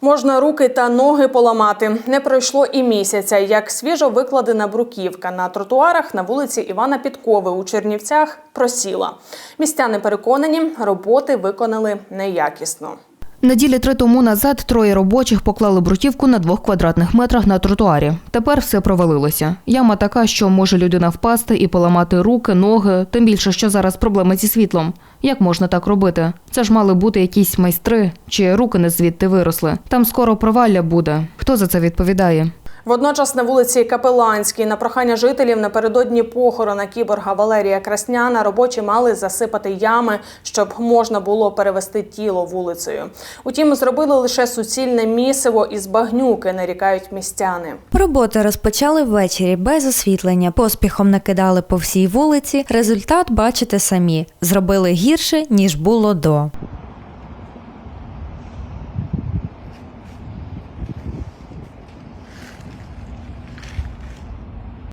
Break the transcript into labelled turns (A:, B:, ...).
A: Можна руки та ноги поламати. Не пройшло і місяця, як свіжо викладена бруківка на тротуарах на вулиці Івана Підкови у Чернівцях просіла. Містяни переконані, роботи виконали неякісно.
B: Неділі три тому назад троє робочих поклали брутівку на двох квадратних метрах на тротуарі. Тепер все провалилося. Яма така, що може людина впасти і поламати руки, ноги, тим більше, що зараз проблеми зі світлом. Як можна так робити? Це ж мали бути якісь майстри, чи руки не звідти виросли. Там скоро провалля буде. Хто за це відповідає?
A: Водночас на вулиці Капеланській на прохання жителів напередодні похорона кіборга Валерія Красняна робочі мали засипати ями, щоб можна було перевести тіло вулицею. Утім, зробили лише суцільне місиво із багнюки, нарікають містяни.
C: Роботи розпочали ввечері без освітлення, поспіхом накидали по всій вулиці. Результат бачите самі. Зробили гірше, ніж було до.